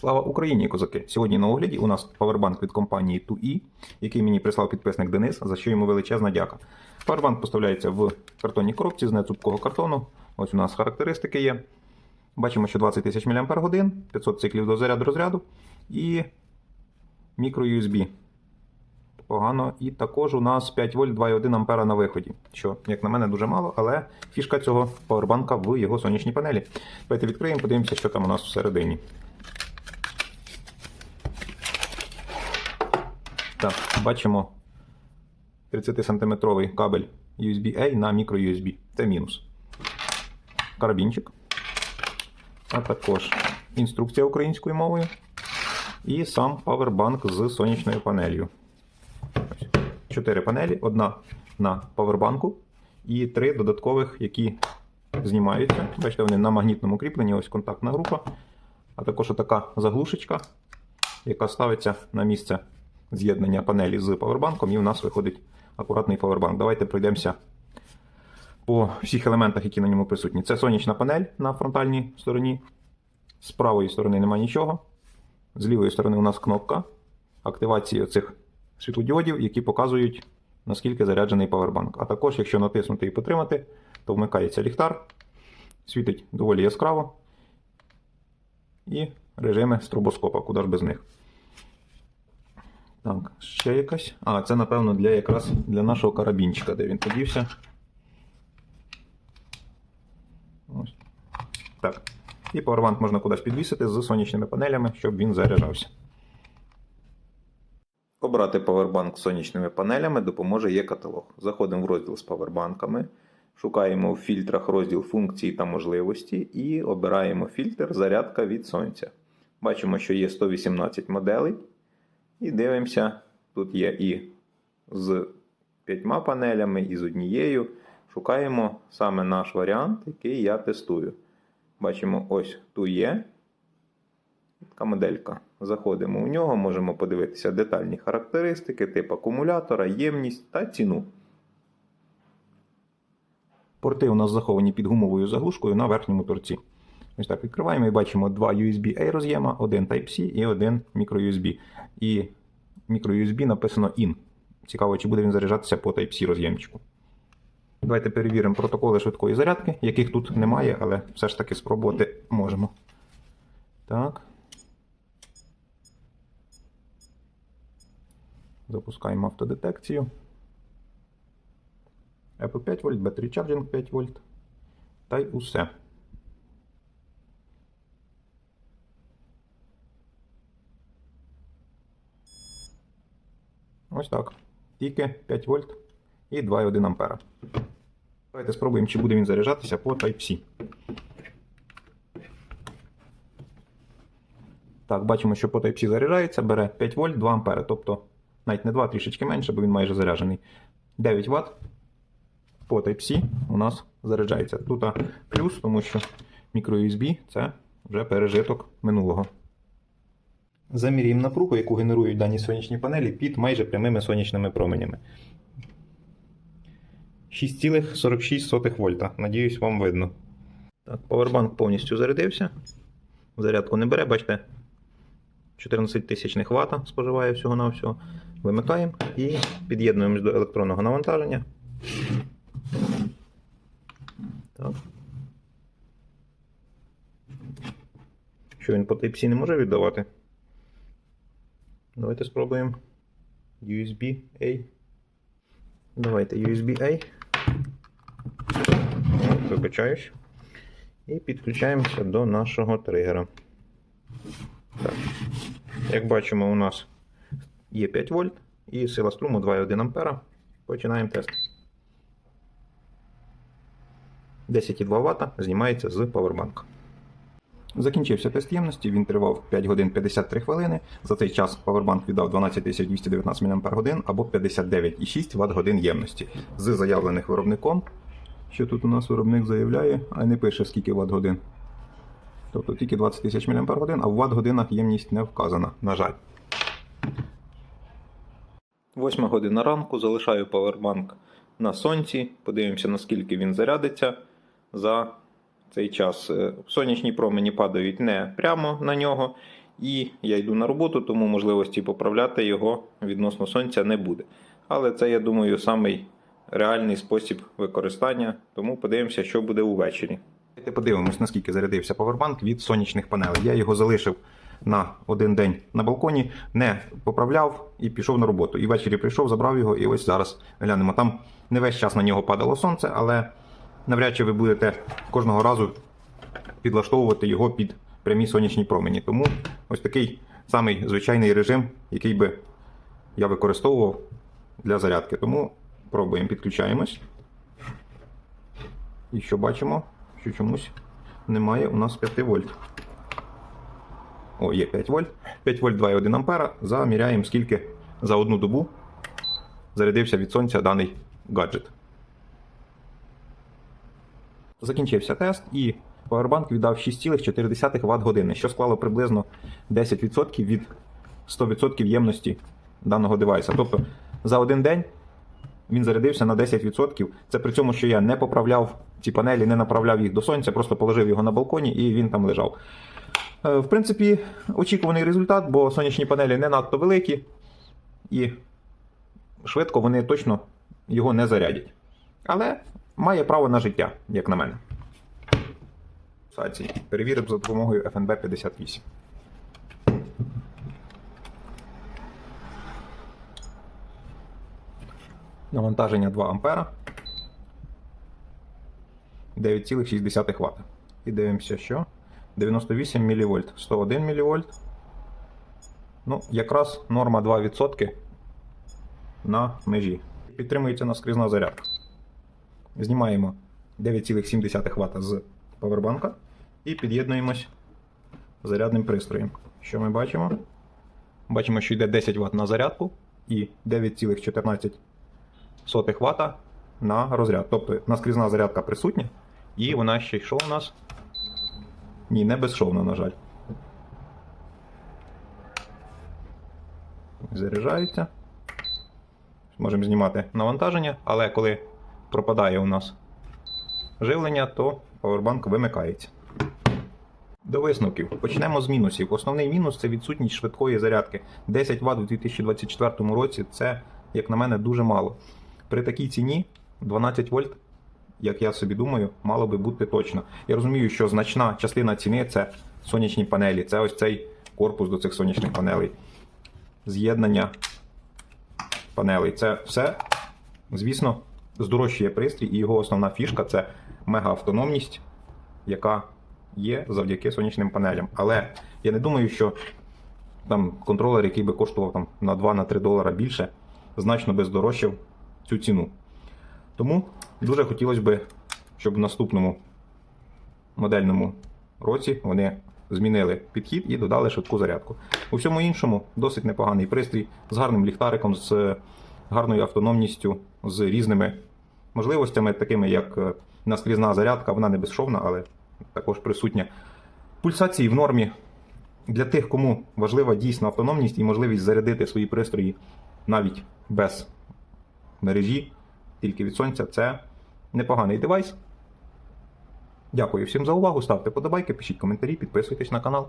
Слава Україні, козаки! Сьогодні на огляді у нас павербанк від компанії 2E, який мені прислав підписник Денис, за що йому величезна дяка. Павербанк поставляється в картонній коробці з нецупкого картону. Ось у нас характеристики є. Бачимо, що 20 тисяч мАч, 500 циклів до заряду розряду і мікро-USB. Погано. І також у нас 5 вольт 2,1 ампера на виході, що, як на мене, дуже мало, але фішка цього павербанка в його сонячній панелі. Давайте відкриємо, подивимося, що там у нас всередині. Так, бачимо 30-сантиметровий кабель USB-A на microUSB. Це мінус. Карабінчик. А також інструкція українською мовою. І сам павербанк з сонячною панелью. Чотири панелі, одна на павербанку і три додаткових, які знімаються. Бачите, вони на магнітному кріпленні, ось контактна група. А також така заглушечка, яка ставиться на місце з'єднання панелі з павербанком, і у нас виходить акуратний павербанк. Давайте пройдемося по всіх елементах, які на ньому присутні. Це сонячна панель на фронтальній стороні. З правої сторони немає нічого. З лівої сторони у нас кнопка активації цих світлодіодів, які показують, наскільки заряджений павербанк. А також, якщо натиснути і потримати, то вмикається ліхтар, світить доволі яскраво. І режими стробоскопа, куди ж без них. Так, ще якась. А, це, напевно, для якраз для нашого карабінчика, де він подівся. Ось. Так. І павербанк можна кудись підвісити з сонячними панелями, щоб він заряджався. Обрати павербанк з сонячними панелями допоможе є каталог. Заходимо в розділ з павербанками, шукаємо в фільтрах розділ функції та можливості і обираємо фільтр зарядка від сонця. Бачимо, що є 118 моделей. І дивимося, тут є і з п'ятьма панелями, і з однією. Шукаємо саме наш варіант, який я тестую. Бачимо, ось тут є така моделька. Заходимо у нього, можемо подивитися детальні характеристики, тип акумулятора, ємність та ціну. Порти у нас заховані під гумовою заглушкою на верхньому торці. Ось так відкриваємо і бачимо два USB-A роз'єма, один Type-C і один microUSB. І microUSB написано IN. Цікаво, чи буде він заряджатися по Type-C роз'ємчику. Давайте перевіримо протоколи швидкої зарядки, яких тут немає, але все ж таки спробувати можемо. Так. Запускаємо автодетекцію. Apple 5 вольт, Battery Charging 5 вольт. Та й усе. Ось так. Тільки 5 вольт і 2,1 ампера. Давайте спробуємо, чи буде він заряджатися по Type-C. Так, бачимо, що по Type-C заряджається, бере 5 вольт 2 ампери. Тобто навіть не 2, трішечки менше, бо він майже заряджений. 9 Вт по Type-C у нас заряджається. Тут плюс, тому що microUSB це вже пережиток минулого. Замірюємо напругу, яку генерують дані сонячні панелі під майже прямими сонячними променями. 6,46 вольта. Надіюсь, вам видно. Так, Powerbank повністю зарядився. Зарядку не бере, бачите, 14 тисячних Вт споживає всього-навсього. Вимикаємо і під'єднуємось до електронного навантаження. Так. Що він по Type-C не може віддавати? Давайте спробуємо USB-A. Давайте USB-A. Вибачаюсь. І підключаємося до нашого тригера. Так. Як бачимо, у нас є 5 вольт і сила струму 2,1 ампера. Починаємо тест. 10,2 Вт знімається з павербанка. Закінчився тест ємності, він тривав 5 годин 53 хвилини. За цей час павербанк віддав 12219 мАч або 59,6 Вт годин ємності. З заявлених виробником, що тут у нас виробник заявляє, а не пише скільки Вт годин. Тобто тільки 20 тисяч мАч, а в Вт годинах ємність не вказана, на жаль. Восьма година ранку залишаю павербанк на сонці. Подивимося, наскільки він зарядиться за цей час. Е, Сонячні промені падають не прямо на нього, І я йду на роботу, тому можливості поправляти його відносно сонця не буде. Але це, я думаю, самий реальний спосіб використання, тому подивимося, що буде увечері. Подивимось, наскільки зарядився павербанк від сонячних панелей. Я його залишив на один день на балконі, не поправляв і пішов на роботу. І ввечері прийшов, забрав його, і ось зараз глянемо. Там не весь час на нього падало сонце, але навряд чи ви будете кожного разу підлаштовувати його під прямі сонячні промені. Тому ось такий самий звичайний режим, який би я використовував для зарядки. Тому пробуємо, підключаємось. І що бачимо, що чомусь немає у нас 5 вольт. О, є 5 вольт. 5 вольт 2,1 ампера. Заміряємо, скільки за одну добу зарядився від сонця даний гаджет. Закінчився тест і Powerbank віддав 6,4 Вт години, що склало приблизно 10% від 100% ємності даного девайса. Тобто за один день він зарядився на 10%. Це при цьому, що я не поправляв ці панелі, не направляв їх до сонця, просто положив його на балконі і він там лежав. Е, В принципі, очікуваний результат, бо сонячні панелі не надто великі і швидко вони точно його не зарядять. Але має право на життя, як на мене. Перевіримо за допомогою FNB 58. Навантаження 2 ампера. 9,6 Вт. І дивимося, що 98 мВ, 101 мВ. Ну, якраз норма 2% на межі. Підтримується наскрізна зарядка. Знімаємо 9,7 Вт з павербанка і під'єднуємось зарядним пристроєм. Що ми бачимо? Бачимо, що йде 10 Вт на зарядку і 9,14 Вт на розряд. Тобто наскрізна зарядка присутня, і вона ще й що у нас? Ні, не безшовна, на жаль. Заряджається. Можемо знімати навантаження, але коли пропадає у нас живлення, то павербанк вимикається. До висновків. Почнемо з мінусів. Основний мінус це відсутність швидкої зарядки. 10 Вт у 2024 році це, як на мене, дуже мало. При такій ціні 12 вольт, як я собі думаю, мало би бути точно. Я розумію, що значна частина ціни це сонячні панелі, це ось цей корпус до цих сонячних панелей. З'єднання панелей. Це все, звісно, здорожчує пристрій, і його основна фішка це мегаавтономність, яка є завдяки сонячним панелям. Але я не думаю, що там контролер, який би коштував там, на 2-3 долара більше, значно би здорожчав цю ціну. Тому дуже хотілося б, щоб в наступному модельному році вони змінили підхід і додали швидку зарядку. У всьому іншому досить непоганий пристрій з гарним ліхтариком, з гарною автономністю, з різними можливостями, такими як е, наскрізна зарядка, вона не безшовна, але також присутня. Пульсації в нормі. Для тих, кому важлива дійсно автономність і можливість зарядити свої пристрої навіть без мережі, тільки від сонця, це непоганий девайс. Дякую всім за увагу. Ставте подобайки, пишіть коментарі, підписуйтесь на канал.